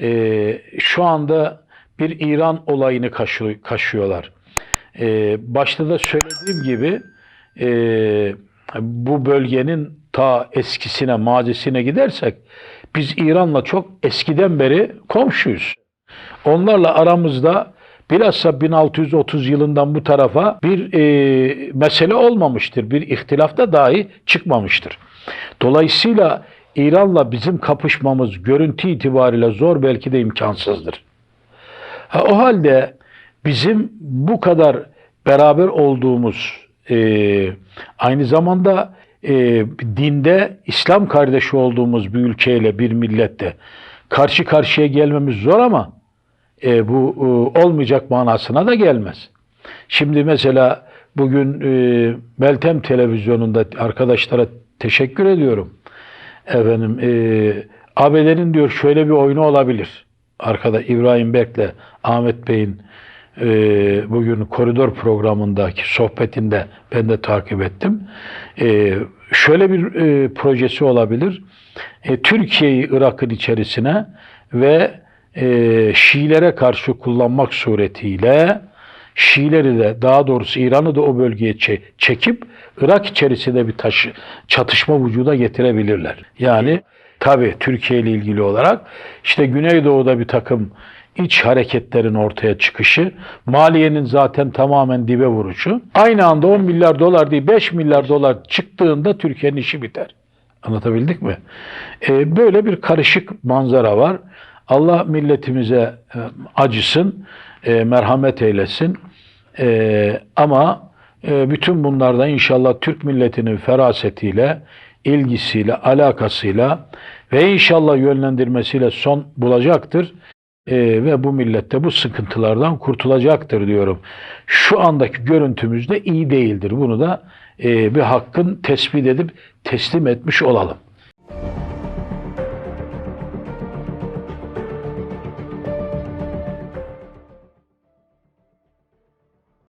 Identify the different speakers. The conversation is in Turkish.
Speaker 1: Ee, şu anda bir İran olayını kaşı- kaşıyorlar. Ee, başta da söylediğim gibi e, bu bölgenin ta eskisine, mazisine gidersek biz İran'la çok eskiden beri komşuyuz. Onlarla aramızda bilhassa 1630 yılından bu tarafa bir e, mesele olmamıştır. Bir ihtilaf da dahi çıkmamıştır. Dolayısıyla İran'la bizim kapışmamız görüntü itibariyle zor belki de imkansızdır. Ha, o halde bizim bu kadar beraber olduğumuz e, aynı zamanda e, dinde İslam kardeşi olduğumuz bir ülkeyle bir millette karşı karşıya gelmemiz zor ama e, bu e, olmayacak manasına da gelmez. Şimdi mesela bugün e, Meltem televizyonunda arkadaşlara teşekkür ediyorum. Efendim e, ABD'nin diyor şöyle bir oyunu olabilir. Arkada İbrahim Berk'le Ahmet Bey'in e, bugün koridor programındaki sohbetinde ben de takip ettim. E, şöyle bir e, projesi olabilir. E, Türkiye'yi Irak'ın içerisine ve e, Şiilere karşı kullanmak suretiyle Şiileri de daha doğrusu İran'ı da o bölgeye çe- çekip Irak içerisinde bir taşı, çatışma vücuda getirebilirler. Yani tabi Türkiye ile ilgili olarak işte Güneydoğu'da bir takım iç hareketlerin ortaya çıkışı, maliyenin zaten tamamen dibe vuruşu. Aynı anda 10 milyar dolar değil 5 milyar dolar çıktığında Türkiye'nin işi biter. Anlatabildik mi? Ee, böyle bir karışık manzara var. Allah milletimize e, acısın, e, merhamet eylesin. E, ama bütün bunlardan inşallah Türk milletinin ferasetiyle, ilgisiyle, alakasıyla ve inşallah yönlendirmesiyle son bulacaktır. E, ve bu millette bu sıkıntılardan kurtulacaktır diyorum. Şu andaki görüntümüz de iyi değildir. Bunu da e, bir hakkın tespit edip teslim etmiş olalım.